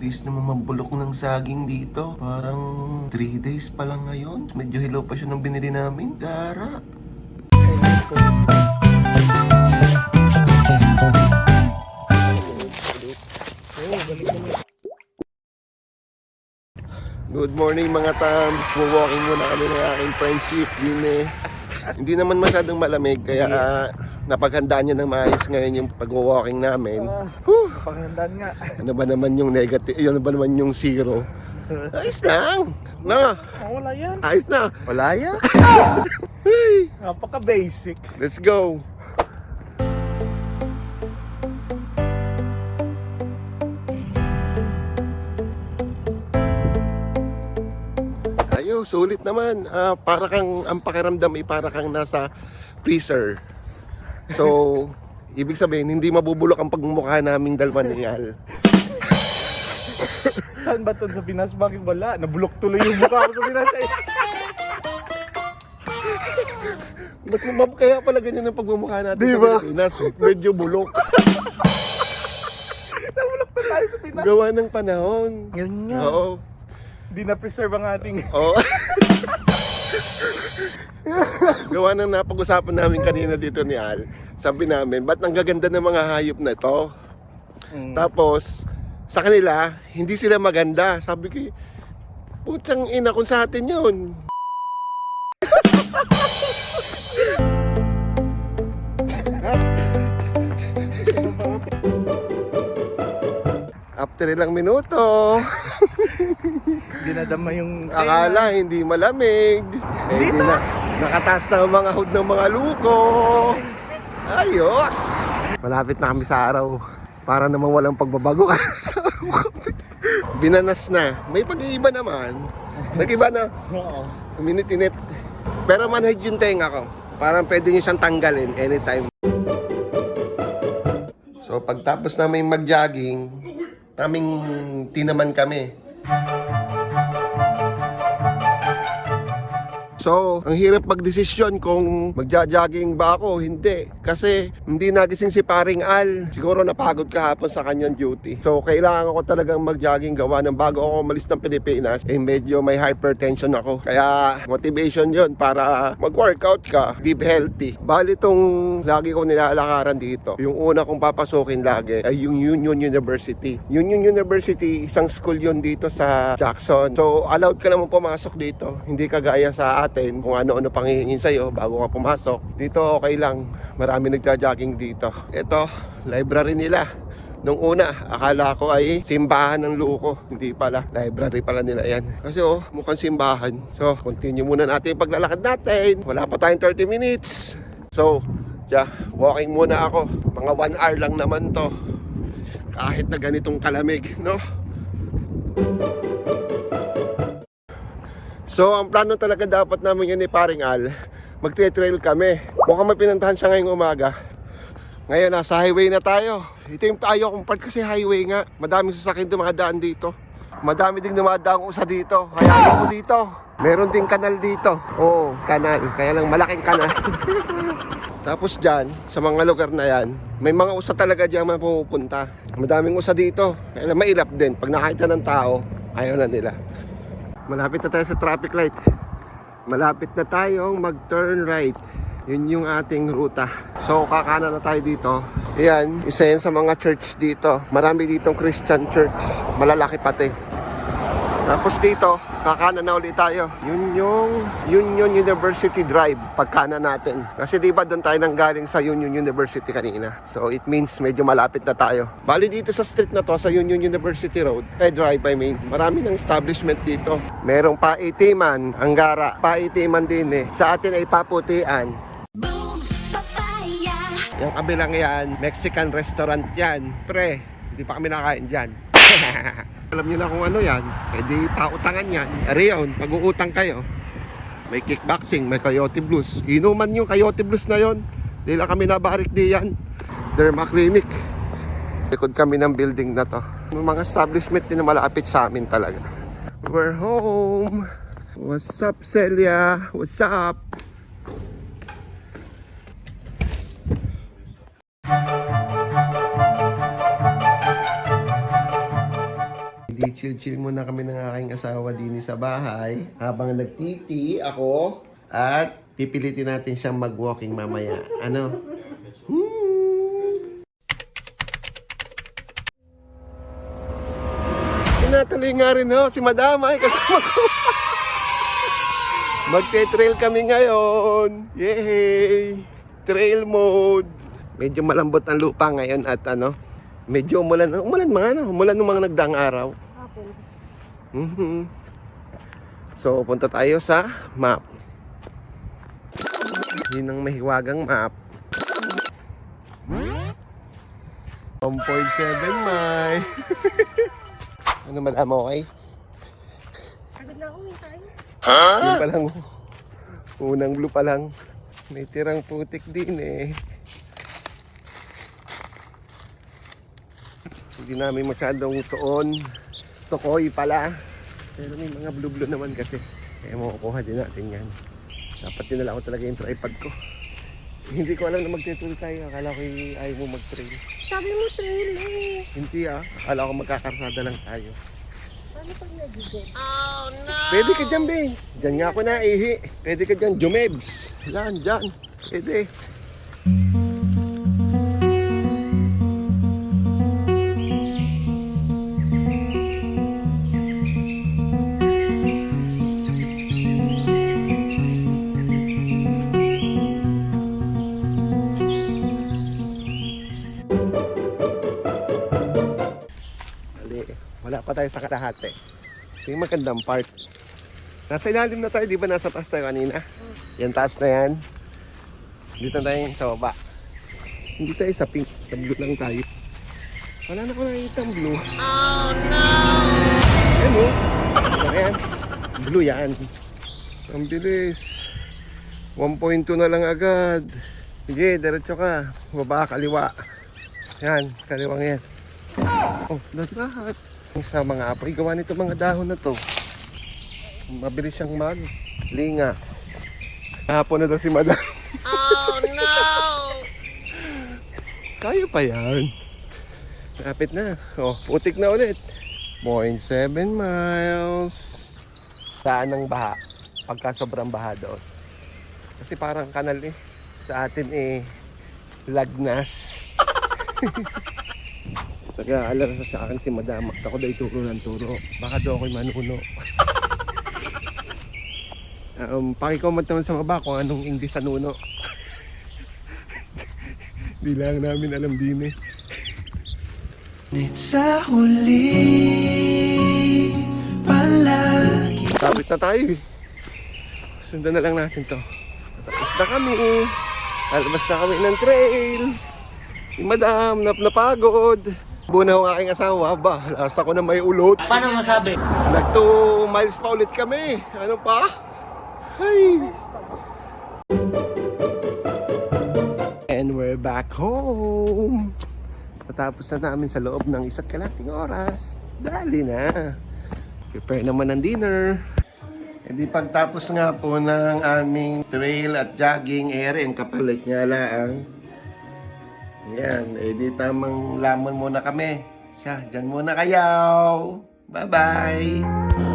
Bis naman mabulok ng saging dito. Parang 3 days pa lang ngayon. Medyo hilaw pa siya nung binili namin. Gara. Good morning mga tams. Walking muna kami ng aking friendship. Yun eh. Hindi naman masyadong malamig kaya ah, napaghandaan niya ng maayos ngayon yung pag-walking namin. Whew, Pangandaan nga. ano ba naman yung negative, ano ba naman yung zero? Ayos lang. No, Oh, wala yan. ayos na. Wala yan. Napaka-basic. Let's go. Ayo, sulit naman. Ah, para kang, ang pakiramdam ay para kang nasa freezer. So, ibig sabihin, hindi mabubulok ang pagmumukha naming dalawa ni Al. Saan ba to sa Pinas? Bakit wala? Nabulok tuloy yung mukha ko sa Pinas. Eh. Ba't mab kaya pala ganyan ang pagmumukha natin Di sa ba? Pilipinas? Medyo bulok. Nabulok na tayo sa Pinas. Gawa ng panahon. Yun nga. Oo. Di na-preserve ang ating... Oo. Gawa ng napag-usapan namin kanina dito ni Al. Sabi namin, ba't ang gaganda ng mga hayop na to? Mm. Tapos, sa kanila, hindi sila maganda. Sabi ko, putang ina kung sa atin yun. After ilang minuto, Dinadama yung... akala hindi malamig. Eh, di na, nakataas na ang mga hood ng mga luko. Ayos! Malapit na kami sa araw. Para naman walang pagbabago sa araw kami. Binanas na. May pag-iiba naman. Nag-iba na. Oo. Minute-init. Pero manhid yung tenga ko. Parang pwede nyo siyang tanggalin anytime. So pagtapos namin mag-jogging, taming tinaman kami. So, ang hirap magdesisyon kung magja-jogging ba ako o hindi. Kasi hindi nagising si paring Al. Siguro napagod kahapon sa kanyang duty. So, kailangan ko talagang mag-jogging gawa ng bago ako umalis ng Pilipinas. Eh, medyo may hypertension ako. Kaya, motivation yon para mag-workout ka, live healthy. Bali itong lagi ko nilalakaran dito. Yung una kong papasukin lagi ay yung Union University. Union University, isang school yun dito sa Jackson. So, allowed ka naman pumasok dito. Hindi kagaya sa atin kung ano-ano pang hihingin sa'yo bago ka pumasok. Dito okay lang. Marami nagja-jogging dito. Ito, library nila. Nung una, akala ko ay simbahan ng luko. Hindi pala. Library pala nila yan. Kasi oh, mukhang simbahan. So, continue muna natin paglalakad natin. Wala pa tayong 30 minutes. So, yeah, walking muna ako. Mga 1 hour lang naman to. Kahit na ganitong kalamig, no? So, ang plano talaga dapat namin yun ni Paring Al, magte-trail kami. Mukhang may pinuntahan siya ngayong umaga. Ngayon, nasa highway na tayo. Ito yung tayo kung part kasi highway nga. Madaming sasakyan dumadaan dito. Madami ding dumadaang usa dito. Kaya mo dito. Meron ding kanal dito. Oo, kanal. Kaya lang malaking kanal. Tapos dyan, sa mga lugar na yan, may mga usa talaga dyan mga pumupunta. Madaming usa dito. Kaya mailap din. Pag nakita ng tao, ayaw na nila. Malapit na tayo sa traffic light. Malapit na tayong mag-turn right. Yun yung ating ruta. So, kakana na tayo dito. Ayan, isa yan sa mga church dito. Marami ditong Christian church. Malalaki pati. Tapos dito, kakana na ulit tayo. Yun yung Union University Drive, pagkana natin. Kasi di ba doon tayo nang galing sa Union University kanina. So it means medyo malapit na tayo. Bali dito sa street na to, sa Union University Road, eh drive I mean, marami ng establishment dito. Merong paitiman, anggara, paitiman din eh. Sa atin ay paputian. Boom, papaya. Yung kabilang yan, Mexican restaurant yan. Pre, hindi pa kami nakain dyan. Alam niyo na kung ano yan. Eh di pautangan yan. Ari yun, pag-uutang kayo. May kickboxing, may coyote blues. Inuman yung coyote blues na yon. Di lang kami nabarik di yan. Derma Clinic. Likod kami ng building na to. May mga establishment din na malapit sa amin talaga. We're home. What's up, Celia? What's up? Hindi Mag-chill-chill muna kami ng aking asawa din sa bahay. Habang nagtiti ako at pipilitin natin siyang mag-walking mamaya. Ano? Hmm. Nga rin ho, si Madam ay kasama ko. Magte-trail kami ngayon. Yay! Trail mode. Medyo malambot ang lupa ngayon at ano, medyo umulan. Umulan mga ano, umulan ng mga nagdaang araw. Mhm. So, punta tayo sa map. Yun ang mahiwagang map. 1.7 my. ano madam, okay? Agad na ako, may tayo. Yun pa lang. Unang blue pa lang. May tirang putik din eh. Hindi namin masyadong tuon. Tukoy pala. Pero may mga blue-blue naman kasi. Kaya makukuha din natin yan. Dapat dinala ko talaga yung tripod ko. Hindi ko alam na magtituloy tayo. Akala ko y- ayaw mo mag-trail. Sabi mo trail eh. Hindi ah. Akala ko magkakarsada lang tayo. Paano pag nagigil? Pwede ka dyan, be. Dyan nga ako naihi. Pwede ka dyan, Jumebs. Yan, dyan. Pwede. Pa tayo sa kalahati. Ito yung magandang part. Nasa ilalim na tayo, di ba nasa taas tayo kanina? Yan taas na yan. Dito na tayo sa baba. Hindi tayo sa pink, sa blue lang tayo. Wala na ko nakikita ang blue. Oh no! Yan o. Yan? Blue yan. Ang bilis. 1.2 na lang agad. Sige, diretso ka. Baba, kaliwa. Yan, kaliwang yan. Oh, lahat. Sa mga apoy, gawa nito mga dahon na to. Mabilis siyang mag lingas. Hapon na daw si madam. Oh no! Kaya pa yan. Lapit na. Oh, putik na ulit. 0.7 miles. Saan ng baha? Pagka sobrang baha doon. Kasi parang kanal eh. Sa atin eh, lagnas. Nag-aalala sa akin si Madam. Ako daw ituro ng turo. Baka daw ako'y manuno. um, pakicomment naman sa baba kung anong English sa nuno. Di lang namin alam din eh. Ngunit sa huli palagi Kapit na tayo eh. Sundan na lang natin to. Tapos na kami. Alabas na kami ng trail. Si Madam, nap napagod. Buna ang aking asawa, ba, lasa ko na may ulot. Paano masabi? Nag 2 miles pa ulit kami. Ano pa? Ay. And we're back home. Patapos na namin sa loob ng isa't kalating oras. Dali na. Prepare naman ng dinner. E di pagtapos nga po ng aming trail at jogging area, ang kapalit niya lang. Yan, eh di tamang lamon muna kami. Siya, dyan muna kayo. Bye-bye.